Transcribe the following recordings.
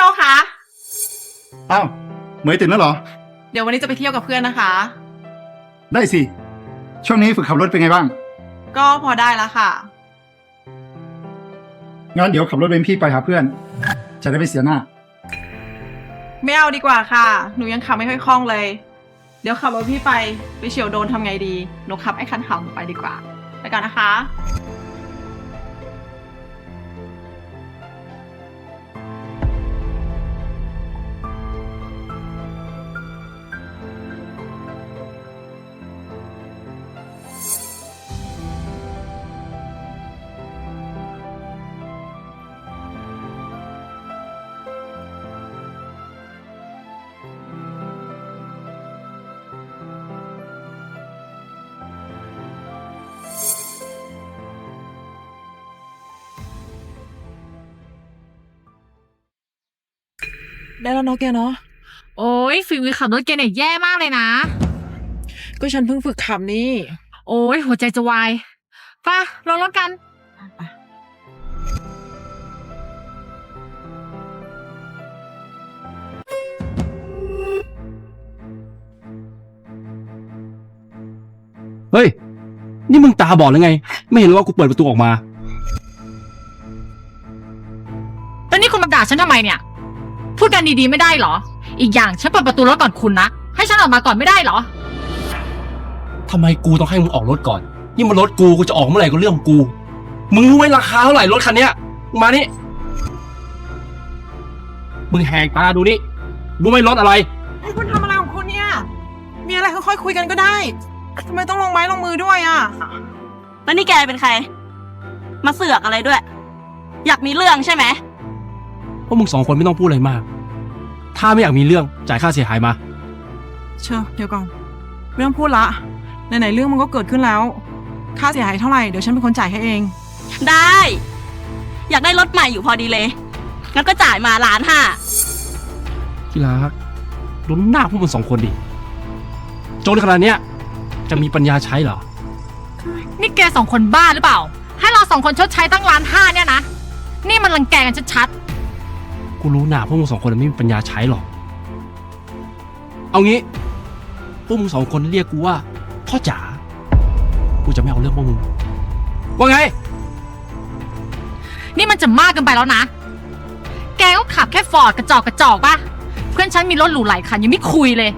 ชคคะ อ้าวเหมยตื่นแล้วเหรอ เดี๋ยววันนี้จะไปเที่ยวกับเพื่อนนะคะ ได้สิ ช่วงนี้ฝึกขับรถเป็นไงบ้าง ก็พอได้แล้วค่ะ งั้นเดี๋ยวขับรถเป็นพี่ไปหาเพื่อน จะได้ไม่เสียหน้า ไม่เอาดีกว่าค่ะ หนูยังขับไม่ค่อยคล่องเลย เดี๋ยวขับรถพี่ไป ไปเฉียวโดนทำไงดี หนูขับไอ้คันขาวหนูไปดีกว่า ไปก่อนนะคะ ได้แล้วเนาะแกเนาะ โอ้ยฝีมือขับรถแกเนี่ยแย่มากเลยนะ ก็ฉันเพิ่งฝึกขับนี่ โอ้ยหัวใจจะวายป่ะลงรถกัน เฮ้ย นี่มึงตาบอดหรือไง ไม่เห็นว่ากูเปิดประตูออกมา แล้วนี่คุณมาด่าฉันทำไมเนี่ยพูด กันดีๆไม่ได้เหรอ อีกอย่างฉันเปิดประตูรถก่อนคุณนะ ให้ฉันออกมาก่อนไม่ได้เหรอ ทำไมกูต้องให้มึงออกรถก่อน นี่มันรถกูกูจะออกเมื่อไหร่ก็เรื่องของกู มึงรู้ไหมราคาเท่าไหร่รถคันเนี้ยมึงมานี่ มึงแหกตาดูนี่ รู้ไหมรถอะไรคุณทำอะไรของคุณเนี่ย มีอะไรค่อยๆคุยกันก็ได้ ทำไมต้องลงไม้ลงมือด้วยอะ แล้วนี่แกเป็นใคร มาเสือกอะไรด้วย อยากมีเรื่องใช่ไหม พวกมึงสองคนไม่ต้องพูดอะไรมาก ถ้าไม่อยากมีเรื่องจ่ายค่าเสียหายมา เชอเดี๋ยวก่อนไม่ต้องพูดละไหนๆเรื่องมันก็เกิดขึ้นแล้ว ค่าเสียหายเท่าไหร่เดี๋ยวฉันเป็นคนจ่ายให้เอง ได้ อยากได้รถใหม่อยู่พอดีเลย งั้นก็จ่ายมาล้านห้าที่รักดูหน้าพวกมึงสองคนดิโจนขนาดเนี้ยจะมีปัญญาใช้เหรอ นี่แกสองคนบ้าหรือเปล่า ให้เราสองคนชดใช้ตั้งล้านห้าเนี่ยนะ นี่มันรังแกกันชัด กูรู้หนาพวกมึงสองคนไม่มีปัญญาใช้หรอก เอางี้ พวกมึงสองคนเรียกกูว่า พ่อจ๋า กูจะไม่เอาเรื่องพวกมึง ว่าไงๆนี่มันจะมากเกินไปแล้วนะ แกก็ขับแค่ฟอร์ดกระจอกกระจอกป่ะเพื่อนฉันมีรถหรูหลายคันยังไม่คุยเลย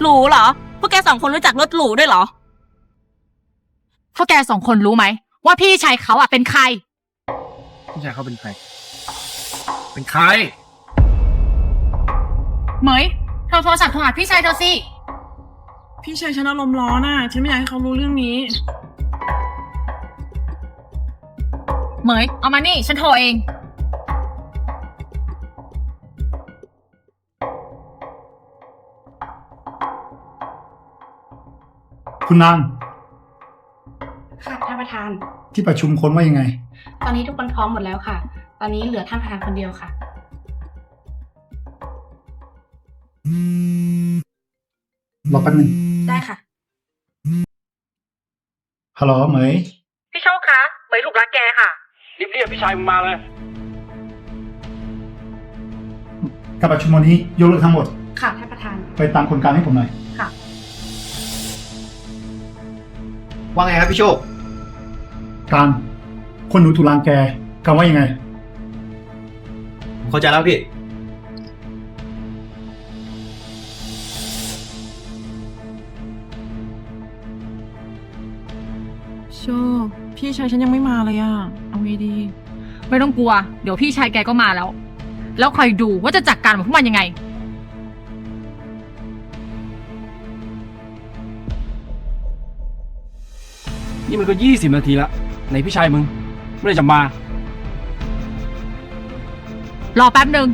หรูเหรอ พวกแกสองคนรู้จักรถหรูด้วยเหรอ พวกแกสองคนรู้ไหม ว่าพี่ชายเขาอะเป็นใครพี่ชายเขาเป็นใคร เป็นใคร เหมยเธอโทรศัพท์โทรหาพี่ชายเธอสิ พี่ชายฉันอารมณ์ร้อนอะ ฉันไม่อยากให้เขารู้เรื่องนี้ เหมย เอามานี่ ฉันโทรเอง คุณนางค่ะท่านประธาน ที่ประชุมคนว่ายังไง ตอนนี้ทุกคนพร้อมหมดแล้วค่ะ ตอนนี้เหลือท่านประธานคนเดียวค่ะ รอแป๊บนึงได้ค่ะ ฮัลโหลเหมย พี่โชคคะเหมยลูกรักแกค่ะ รีบเรียกพี่ชายมึงมาเลย การประชุมวันนี้ยกเลิกทั้งหมด ค่ะท่านประธาน ไปตามคนกลางให้ผมหน่อย ค่ะ ว่าไงครับพี่โชค การ คนหนูถูกรางแกกันว่ายังไง เข้าใจแล้วพี่ โชคพี่ชายฉันยังไม่มาเลยอะเอาไงดี ไม่ต้องกลัว เดี๋ยวพี่ชายแกก็มาแล้ว แล้วคอยดูว่าจะจัดการกับพวกมันยังไง นี่มันก็ยี่สิบนาทีละไหนพี่ชายมึงเมื่อไหรจะมา รอแป๊บหนึ่ง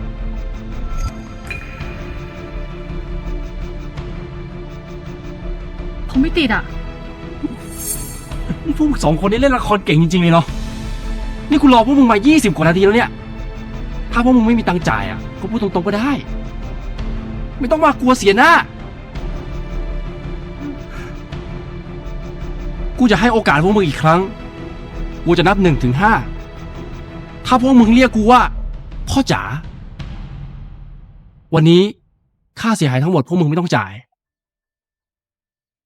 ผมไม่ติดอะ พวกมึงสองคนนี่เล่นละครเก่งจริงๆเลยเนาะ นี่กูรอพวกมึงมา 20 กว่านาทีแล้วเนี่ย ถ้าพวกมึงไม่มีตังค์จ่ายอะ ก็พูดตรงๆก็ได้ ไม่ต้องมากลัวเสียหน้า กูจะให้โอกาสพวกมึงอีกครั้ง กูจะนับหนึ่งถึงห้า ถ้าพวกมึงเรียกกูว่า พ่อจ๋า วันนี้ค่าเสียหายทั้งหมดพวกมึงไม่ต้องจ่าย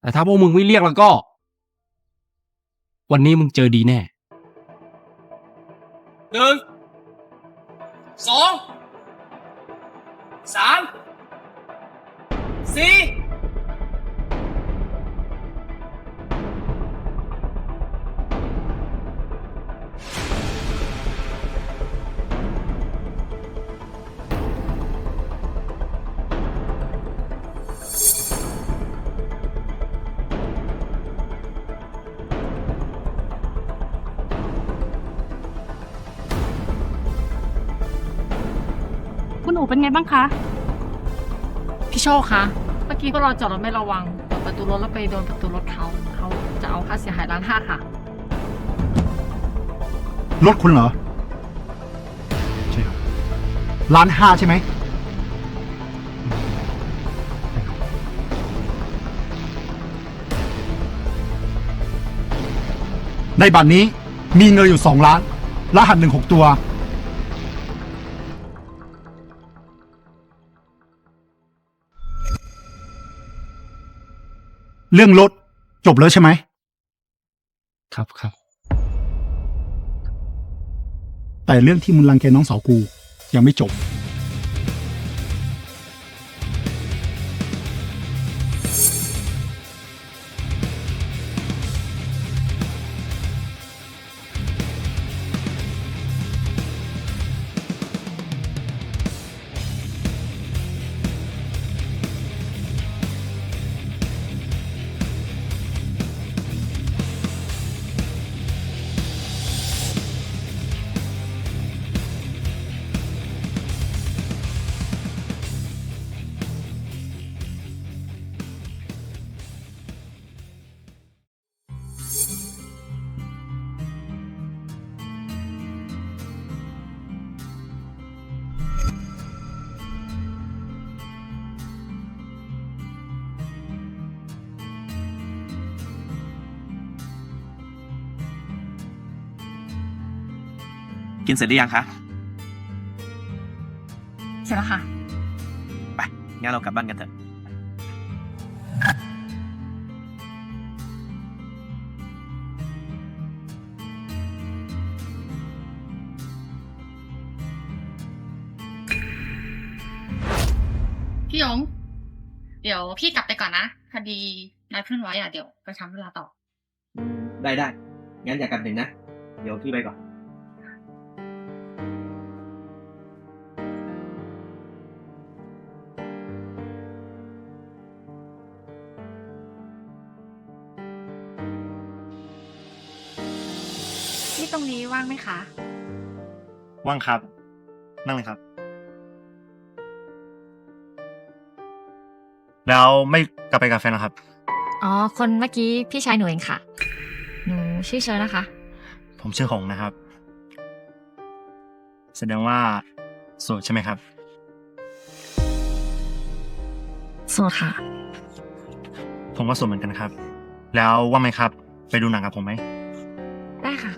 แต่ถ้าพวกมึงไม่เรียกแล้วก็ วันนี้มึงเจอดีแน่หนึ่งสองสามสี่ นูเป็นไงบ้างคะ พี่โชคคะ เมื่อกี้พวกเราจอดรถไม่ระวังเปิดประตูรถแล้วไปโดนประตูรถเขา เขาจะเอาค่าเสียหายล้านห้าค่ะ รถคุณเหรอ ใช่ครับล้านห้าใช่ไหม ในบัตรนี้มีเงินอยู่สองล้านรหัสหนึ่งหกตัว เรื่องรถจบแล้วใช่ไหม ครับครับ แต่เรื่องที่มึงรังแกน้องสาวกูยังไม่จบ กินเสร็จหรือยังคะใช่แล้วค่ะ ไป งั้นเรากลับบ้านกันเถอะ พี่ยง เดี๋ยวพี่กลับไปก่อนนะ พอดีนัดเพื่อนไว้อะ เดี๋ยวไปทำเวลาต่อ ได้ได้ งั้นอย่ากลับดึกนะ เดี๋ยวพี่ไปก่อน ตรงนี้ว่างไหมคะ ว่างครับ นั่งเลยครับ แล้วไม่กลับไปกับแฟนเหรอครับ อ๋อ คนเมื่อกี้พี่ชายหนูเองค่ะ หนูชื่อเชอร์นะคะ ผมชื่อหงนะครับ แสดงว่าโสดใช่ไหมครับ โสดค่ะ ผมก็โสดเหมือนกันครับ แล้วว่างไหมครับ ไปดูหนังกับผมไหมได้ค่ะ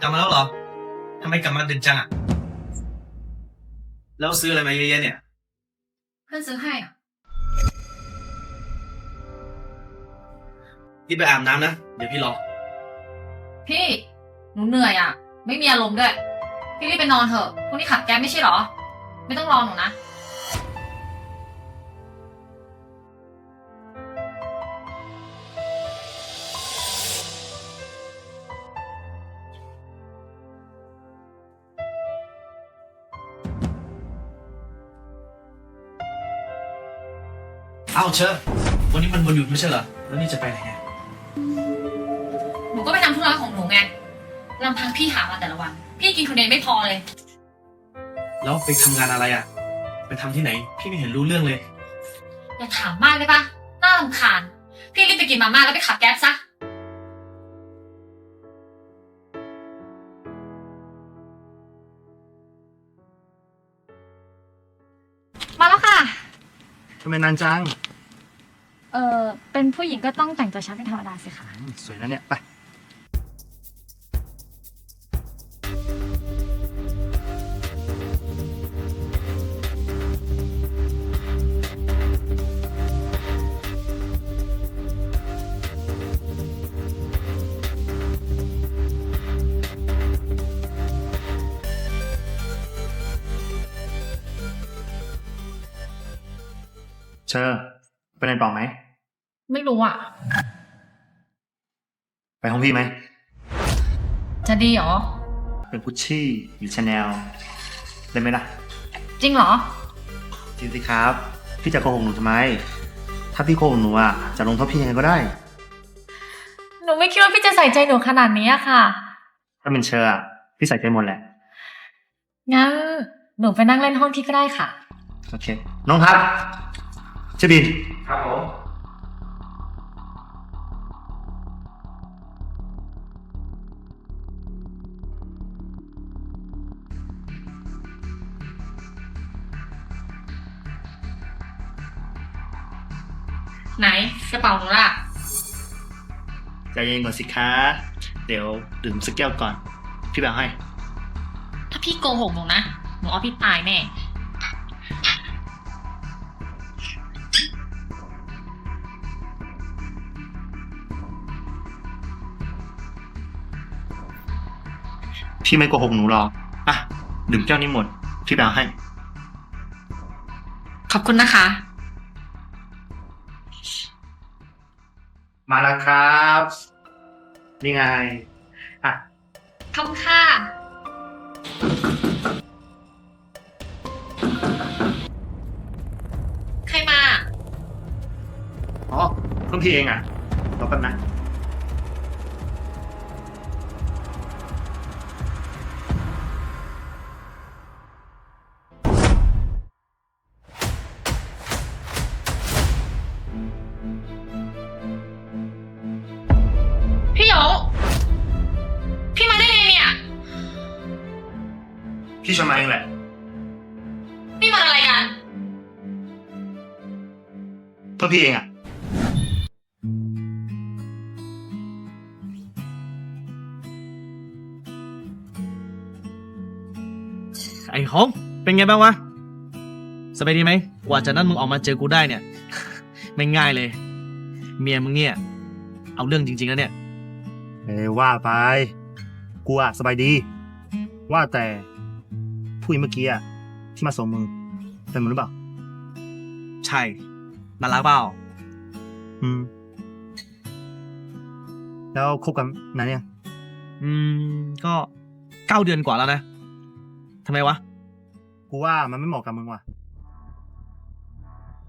กลับมาแล้วเหรอทำไมกลับมาดึกจังอะแล้วซื้ออะไรมาเยอะแยะเนี่ย เพื่อนซื้อให้อะรีบไปอาบน้ำนะ เดี๋ยวพี่รอ พี่ หนูเหนื่อยอะ ไม่มีอารมณ์ด้วย พี่รีบไปนอนเถอะพรุ่งนี้ขับแก๊ปไม่ใช่เหรอ ไม่ต้องรอหนูนะ เอ้าเชอวันนี้มันวันหยุดไม่ใช่เหรอ แล้วนี่จะไปไหนเนี่ยหนูก็ไปทำธุระของหนูไงลำพังพี่หามาแต่ละวัน พี่กินคนเดียวไม่พอเลย แล้วไปทำงานอะไรอะไปทำที่ไหน พี่ไม่เห็นรู้เรื่องเลย อย่าถามมากได้ปะน่ารำคาญ พี่รีบไปกินมาม่าแล้วไปขับแก๊ปซะ มาแล้วค่ะ ทำไมนานจังเออเป็นผู้หญิงก็ต้องแต่งตัวช้าเป็นธรรมดาสิคะ อืมสวยนะเนี่ย ไป เชอร์ไปไหนต่อไหม ไม่รู้อะ ไปห้องพี่ไหม จะดีเหรอ เป็นกุชชี่หรือชาแนลได้ไหมล่ะ จริงเหรอ จริงสิครับ พี่จะโกหกหนูทำไม ถ้าพี่โกหกหนูอะ จะลงโทษพี่ยังไงก็ได้ หนูไม่คิดว่าพี่จะใส่ใจหนูขนาดนี้อะค่ะ ถ้าเป็นเชอร์อะพี่ใส่ใจหมดแหละ งั้นหนูไปนั่งเล่นห้องพี่ก็ได้ค่ะ โอเค น้องครับเชอบิน ครับผม ไหนกระเป๋าหนูล่ะ ใจเย็นก่อนสิคะเดี๋ยวดื่มสักแก้วก่อน พี่แบงให้ ถ้าพี่โกหกหนูนะ หนูเอาพี่ตายแน่ พี่ไม่โกหกหนูหรอกอะดื่มแก้วนี้หมด พี่แบงให้ ขอบคุณนะคะ มาแล้วครับ นี่ไง อะขอบคุณค่ะ ใครมา อ๋อเพิ่งพี่เองอะรอแป๊บนะ พี่ชวนมาเองแหละ นี่มันอะไรกัน เพื่อพี่เองอะไอ้ฮงเป็นไงบ้างวะสบายดีไหมกว่าจากนั้นมึงออกมาเจอกูได้เนี่ย ไม่ง่ายเลย เมียมึงเนี่ย เอาเรื่องจริงๆแล้วเนี่ย เอ้ยว่าไป กูอะสบายดี ว่าแต่ ผู้หญิงเมื่อกี้อะที่มาส่งมึงเป็นมึงหรือเปล่า ใช่น่ารักเปล่าอืม แล้วคบกันนานยังอืม ก็เก้าเดือนกว่าแล้วนะทำไมวะ กูว่ามันไม่เหมาะกับมึงว่ะ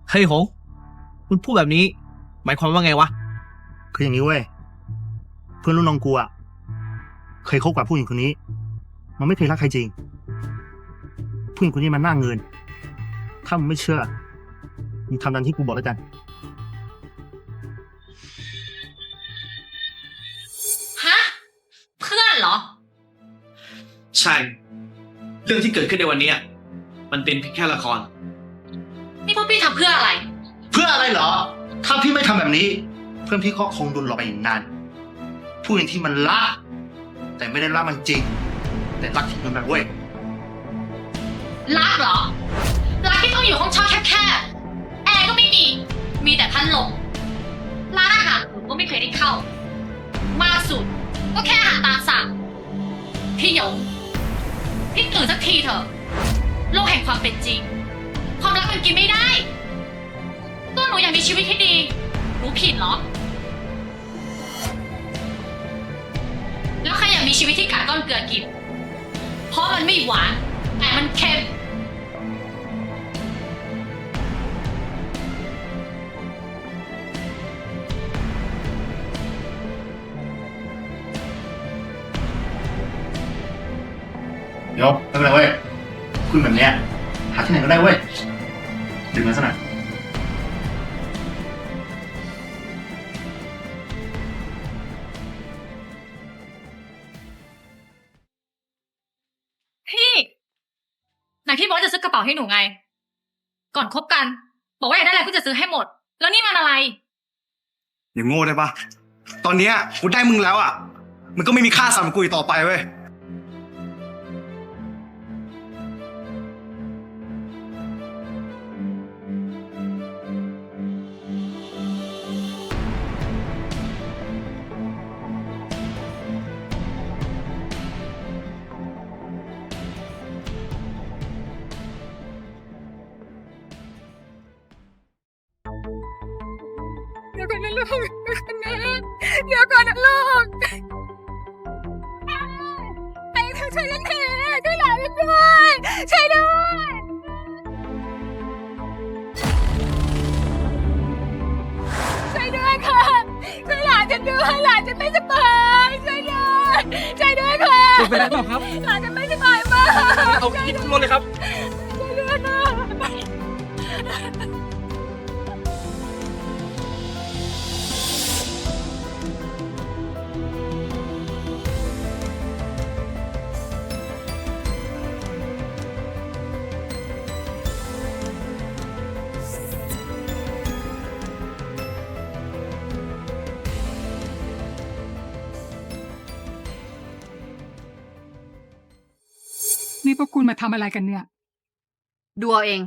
เฮ้ยหงมึงพูดแบบนี้ หมายความว่าไงวะ คืออย่างนี้เว้ย เพื่อนรุ่นน้องกูอะเคยคบกับผู้หญิงคนนี้ มันไม่เคยรักใครจริง ผู้หญิงคนนี้มันน่าเงิน ถ้ามึงไม่เชื่อมึงทำตามที่กูบอกแล้วกัน ฮะ เพื่อนเหรอ ใช่ เรื่องที่เกิดขึ้นในวันเนี้ยมันเป็นเพียงแค่ละคร นี่พวกพี่ทำเพื่ออะไร เพื่ออะไรเหรอ ถ้าพี่ไม่ทำแบบนี้ เพื่อนพี่ก็คงโดนหลอกไปอีกนาน ผู้หญิงที่มันรักแต่ไม่ได้รักมันจริง แต่รักที่มันแบบเว้ย รักเหรอ รักที่ต้องอยู่ห้องเช่าแคบๆแอร์ก็ไม่มี มีแต่พัดลมร้านอาหารหนูก็ไม่เคยได้เข้า มากสุด ก็แค่อาหารตามสั่ง พี่หยง พี่ตื่นสักทีเถอะ โลกแห่งความเป็นจริง ความรักมันกินไม่ได้ ตัวหนูอยากมีชีวิตที่ดี หนูผิดเหรอ แล้วใครอยากมีชีวิตที่กัดก้อนเกลือกิน เพราะมันไม่หวาน แต่มันเค็ม ยวไม่เป็นไรเว้ยคุยแบบเนี้ยหาที่ไหนก็ได้เว้ยดื่มกันสักหน่อยพี่ไหนพี่บอกว่าจะซื้อกระเป๋าให้หนูไง ก่อนคบกัน บอกว่าอยากได้อะไรก็จะซื้อให้หมด แล้วนี่มันอะไร อย่างโง่ได้ปะตอนเนี้ยกูได้มึงแล้วอะ มันก็ไม่มีค่าสำหรับกูอีกต่อไปเว้ย ก่อนนะลูกเดี๋ยวก่อนนะเดี๋ยวก่อนนะลูกไอ้เธอช่วยฉันทีช่วยหลานฉันด้วยช่วยด้วยช่วยด้วยค่ะช่วยหลานฉันด้วยหลานฉันไม่สบายช่วยด้วยช่วยด้วยค่ะเป็นไรเปล่าครับหลานฉันไม่สบายมากเอาคิดรถเลยครับช่วยด้วยค่ะ พวกคุณมาทำอะไรกันเนี่ย ดูเอาเอง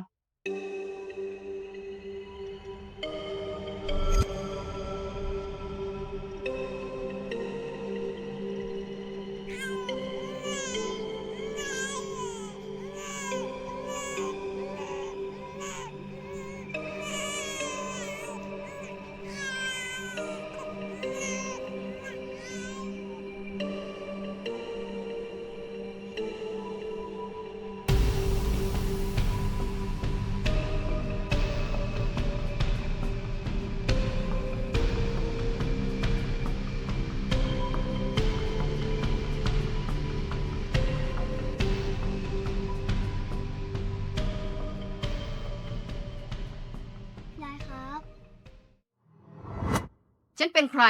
ฉันเป็นใคร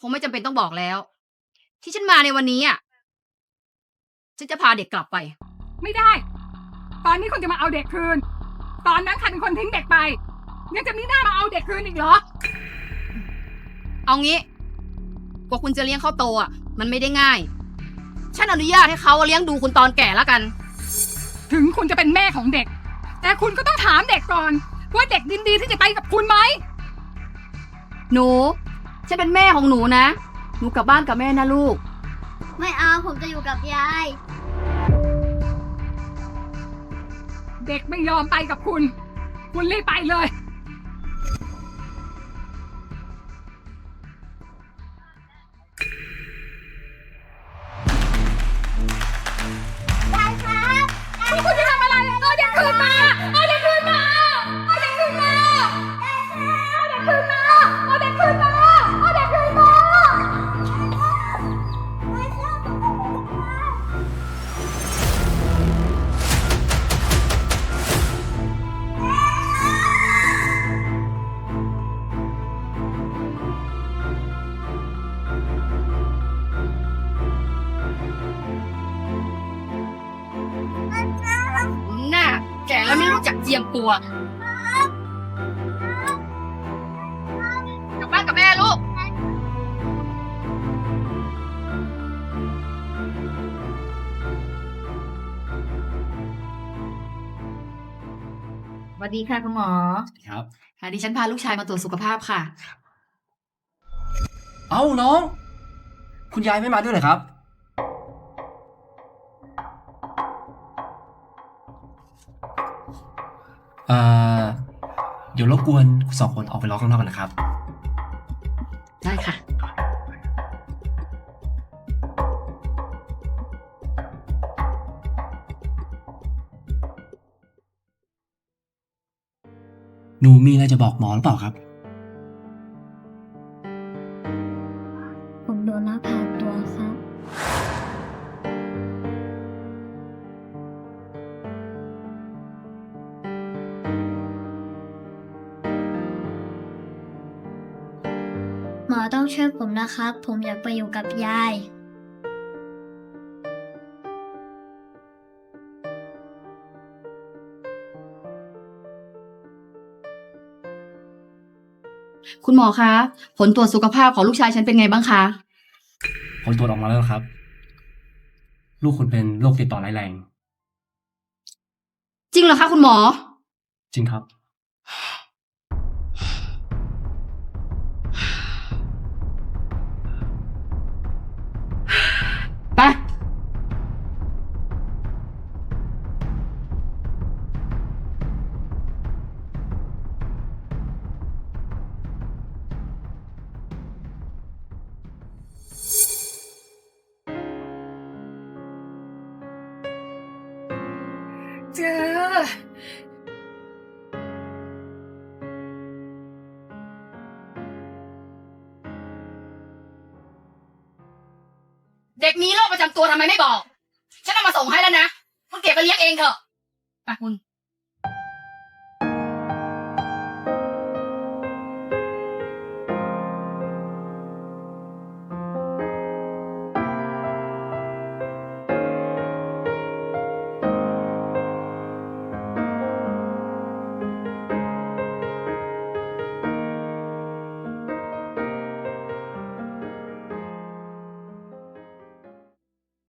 คงไม่จำเป็นต้องบอกแล้ว ที่ฉันมาในวันนี้อะ ฉันจะพาเด็กกลับไป ไม่ได้ ตอนนี้คุณจะมาเอาเด็กคืน ตอนนั้นใครเป็นคนทิ้งเด็กไป ยังจะมีหน้ามาเอาเด็กคืนอีกเหรอ เอางี้ กว่าคุณจะเลี้ยงเขาโตอะ มันไม่ได้ง่าย ฉันอนุญาตให้เขาเลี้ยงดูคุณตอนแก่แล้วกัน ถึงคุณจะเป็นแม่ของเด็ก แต่คุณก็ต้องถามเด็กก่อน ว่าเด็กดินดีที่จะไปกับคุณไหม หนู ฉันเป็นแม่ของหนูนะ หนูกลับบ้านกับแม่นะลูก ไม่เอาผมจะอยู่กับยาย เด็กไม่ยอมไปกับคุณ คุณรีบไปเลยย เจียมตัว กลับบ้านกับแม่ลูก สวัสดีค่ะคุณหมอ ครับ ค่ะดิฉันพาลูกชายมาตรวจสุขภาพค่ะ เอ้าน้อง คุณยายไม่มาด้วยเหรอครับ เอ่อเดี๋ยวรบกวนคุณสองคนออกไปรอข้างนอกกันนะครับ ได้ค่ะ หนูมีอะไรจะบอกหมอหรือเปล่าครับ นะครับ ผมอยากไปอยู่กับยาย คุณหมอคะ ผลตรวจสุขภาพของลูกชายฉันเป็นไงบ้างคะ ผลตรวจออกมาแล้วครับ ลูกคุณเป็นโรคติดต่อร้ายแรง จริงเหรอคะคุณหมอ จริงครับ เด็กมีโรคประจำตัวทำไมไม่บอก ฉันเอามาส่งให้แล้วนะคุณเก็บไปเลี้ยงเองเถอะไปคุณ